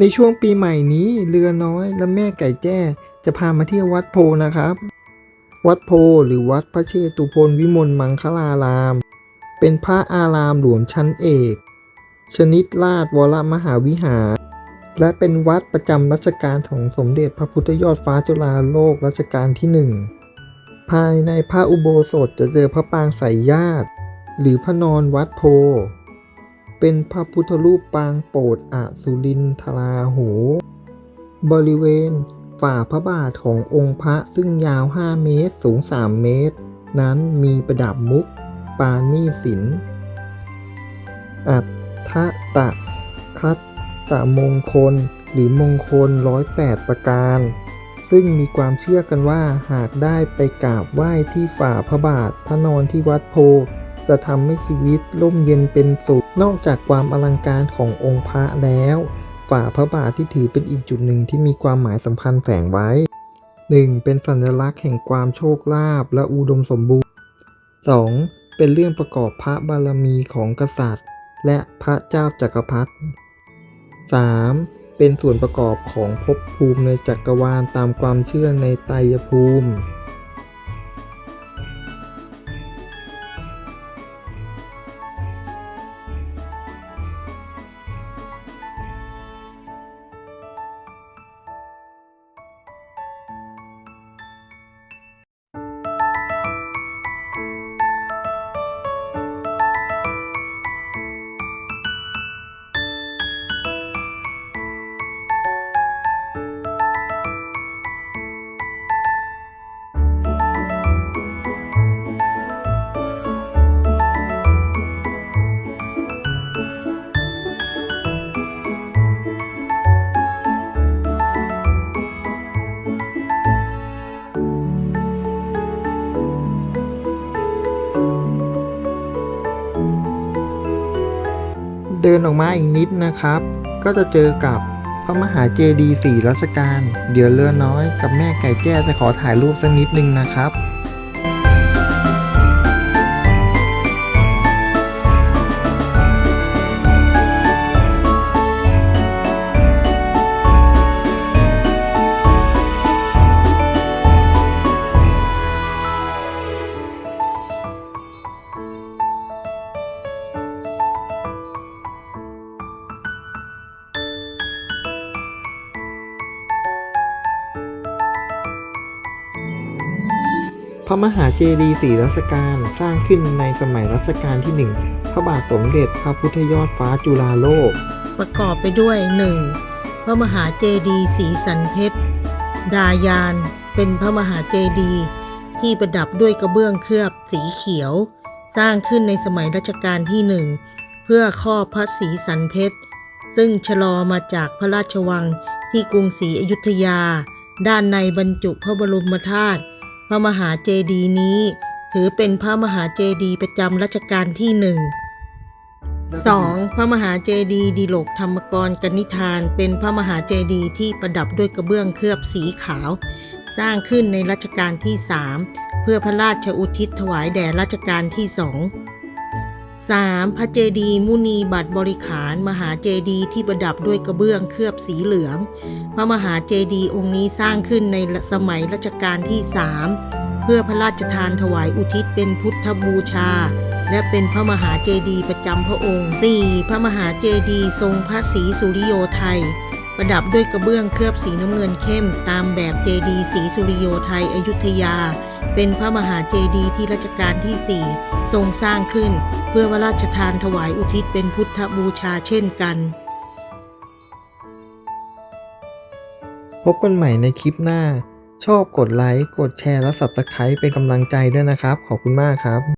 ในช่วงปีใหม่นี้เรือน้อยและแม่ไก่แจ้จะพามาเที่ยววัดโพนะครับ วัดโพหรือวัดพระเชตุพนวิมลมังคลาราม เป็นพระอารามหลวงชั้นเอก ชนิดราชวรมหาวิหาร และเป็นวัดประจำรัชกาลของสมเด็จพระพุทธยอดฟ้าจุฬาโลกรัชกาลที่หนึ่งภายในพระอุโบสถจะเจอพระปางสายญาติ หรือพระนอนวัดโพ เป็นพระพุทธรูปปางโปรดอสุรินทราหู บริเวณฝ่าพระบาทขององค์พระซึ่งยาว 5 เมตร สูง 3 เมตร นั้นมีประดับมุก ปาณีศิลป์อัฏฐตะคัตตะมงคล หรือมงคล 108 ประการ ซึ่งมีความเชื่อกันว่าหากได้ไปกราบไหว้ที่ฝ่าพระบาทพระนอนที่วัดโพ จะทำให้ชีวิตร่มเย็นเป็นสุข นอกจากความอลังการขององค์พระแล้วฝ่าพระบาทที่ถือเป็นอีกจุดหนึ่งที่มีความหมายสำคัญแฝงไว้ 1. เป็นสัญลักษณ์แห่งความโชคลาภและอุดมสมบูรณ์ 2. เป็นเรื่องประกอบพระบารมีของกษัตริย์ และพระเจ้าจักรพรรดิ 3. เป็นส่วนประกอบของภพภูมิในจักรวาลตามความเชื่อในไตรยภูมิ เดินออกมาอีกนิดนะครับ ก็จะเจอกับพระมหาเจดีย์สี่รัชกาลเดี๋ยวเรือน้อยกับแม่ไก่แจ้จะขอถ่ายรูปสักนิดนึงนะครับ พระมหาเจดีย์สีรัชกาลสร้างขึ้นในสมัยรัชกาลที่หนึ่งพระบาทสมเด็จพระพุทธยอดฟ้าจุฬาโลก ประกอบไปด้วย 1. พระมหาเจดีย์สีสันเพชร ดายาน เป็นพระมหาเจดีย์ที่ประดับด้วยกระเบื้องเคลือบสีเขียว สร้างขึ้นในสมัยรัชกาลที่หนึ่งเพื่อครอบพระศรีสันเพชร ซึ่งชะลอมาจากพระราชวังที่กรุงศรีอยุธยา ด้านในบรรจุพระบรมธาตุ พระมหาเจดีย์นี้ ถือเป็นพระมหาเจดีย์ประจำรัชกาลที่หนึ่ง 2. พระมหาเจดีย์ดิโลกธรรมกรกนิธาน เป็นพระมหาเจดีย์ที่ประดับด้วยกระเบื้องเคลือบสีขาว สร้างขึ้นในรัชกาลที่ 3 เพื่อพระราชอุทิศถวายแด่รัชกาลที่สอง 3. พระเจดีย์มุนีบัตรบริขาร มหาเจดีย์ที่ประดับด้วยกระเบื้องเคลือบสีเหลือง พระมหาเจดีย์องค์นี้สร้างขึ้นในสมัยรัชกาลที่3เพื่อพระราชทานถวายอุทิศเป็นพุทธบูชา และเป็นพระมหาเจดีย์ประจำพระองค์ 4. พระมหาเจดีย์ทรงพระศรีสุริโยไทย ประดับด้วยกระเบื้องเคลือบสีน้ำเงินเข้ม ตามแบบเจดีย์สีสุริโยไทยอยุธยา เป็นพระมหาเจดีย์ที่รัชกาลที่ 4 ทรงสร้างขึ้น เพื่อพระราชทานถวายอุทิศเป็นพุทธบูชาเช่นกัน พบกันใหม่ในคลิปหน้า ชอบกดไลค์ กดแชร์และ Subscribe เป็นกำลังใจด้วยนะครับ ขอบคุณมากครับ